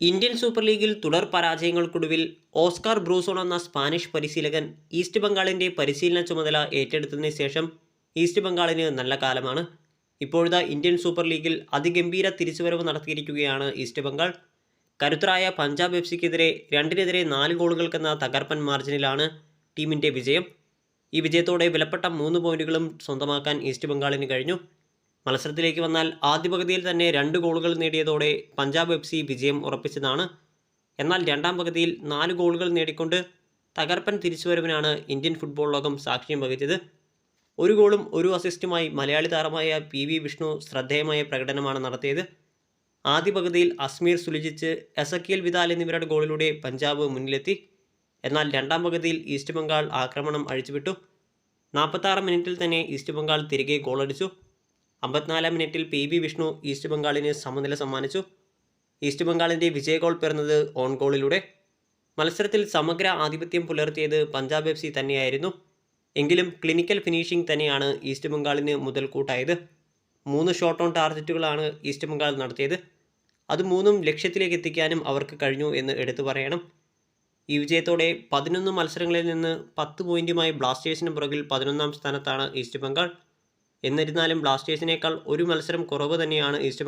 Indian super ലീഗിൽ തുടർ പരാജയങ്ങൾക്കൊടുവിൽ Oscar ബ്രൂസോൺ എന്ന സ്പാനിഷ് പരിശീലകൻ ഈസ്റ്റ് ബംഗാളിന്റെ പരിശീലന ചുമതല ഏറ്റെടുത്തതിന് ശേഷം ഈസ്റ്റ് ബംഗാളിന് നല്ല കാലമാണ്. ഇപ്പോഴത്തെ ഇന്ത്യൻ സൂപ്പർ ലീഗിൽ അതിഗംഭീര തിരിച്ചുവരവ് നടത്തിയിരിക്കുകയാണ് ഈസ്റ്റ് ബംഗാൾ. കരുത്തരായ പഞ്ചാബ് എഫ് സിക്കെതിരെ രണ്ടിനെതിരെ നാല് ഗോളുകൾക്കെന്ന തകർപ്പൻ മാർജിനിലാണ് ടീമിന്റെ വിജയം. ഈ വിജയത്തോടെ വിലപ്പെട്ട മൂന്ന് പോയിന്റുകളും സ്വന്തമാക്കാൻ ഈസ്റ്റ് ബംഗാളിന് കഴിഞ്ഞു. മത്സരത്തിലേക്ക് വന്നാൽ ആദ്യ പകുതിയിൽ തന്നെ രണ്ട് ഗോളുകൾ നേടിയതോടെ പഞ്ചാബ് എഫ് സി വിജയം ഉറപ്പിച്ചതാണ്. എന്നാൽ രണ്ടാം പകുതിയിൽ നാല് ഗോളുകൾ നേടിക്കൊണ്ട് തകർപ്പൻ തിരിച്ചുവരവിനാണ് ഇന്ത്യൻ ഫുട്ബോൾ ലോകം സാക്ഷ്യം വഹിച്ചത്. ഒരു ഗോളും ഒരു അസിസ്റ്റുമായി മലയാളി താരമായ പി വി വിഷ്ണു ശ്രദ്ധേയമായ പ്രകടനമാണ് നടത്തിയത്. ആദ്യ പകുതിയിൽ അസ്മീർ സുലിജിച്ച് എസക്കിയൽ വിദാൽ എന്നിവരുടെ ഗോളിലൂടെ പഞ്ചാബ് മുന്നിലെത്തി. എന്നാൽ രണ്ടാം പകുതിയിൽ ഈസ്റ്റ് ബംഗാൾ ആക്രമണം അഴിച്ചുവിട്ടു. നാൽപ്പത്താറ് മിനിറ്റിൽ തന്നെ ഈസ്റ്റ് ബംഗാൾ തിരികെ ഗോളടിച്ചു. അമ്പത്തിനാലാം മിനിറ്റിൽ പി ബി വിഷ്ണു ഈസ്റ്റ് ബംഗാളിന് സമനില സമ്മാനിച്ചു. ഈസ്റ്റ് ബംഗാളിന്റെ വിജയ ഗോൾ പിറന്നത് ഓൺ ഗോളിലൂടെ. മത്സരത്തിൽ സമഗ്ര ആധിപത്യം പുലർത്തിയത് പഞ്ചാബ് എഫ് സി തന്നെയായിരുന്നു. എങ്കിലും ക്ലിനിക്കൽ ഫിനിഷിംഗ് തന്നെയാണ് ഈസ്റ്റ് ബംഗാളിന് മുതൽക്കൂട്ടായത്. മൂന്ന് ഷോട്ട് ഓൺ ടാർഗറ്റുകളാണ് ഈസ്റ്റ് ബംഗാൾ നടത്തിയത്. അത് മൂന്നും ലക്ഷ്യത്തിലേക്ക് എത്തിക്കാനും അവർക്ക് കഴിഞ്ഞു എന്ന് എടുത്തു പറയണം. ഈ വിജയത്തോടെ പതിനൊന്ന് മത്സരങ്ങളിൽ നിന്ന് പത്ത് പോയിന്റുമായി ബ്ലാസ്റ്റേഴ്സിന് പുറകിൽ പതിനൊന്നാം സ്ഥാനത്താണ് ഈസ്റ്റ് ബംഗാൾ. എന്നിരുന്നാലും ബ്ലാസ്റ്റേഴ്സിനേക്കാൾ ഒരു മത്സരം കുറവ് തന്നെയാണ് ഈസ്റ്റ്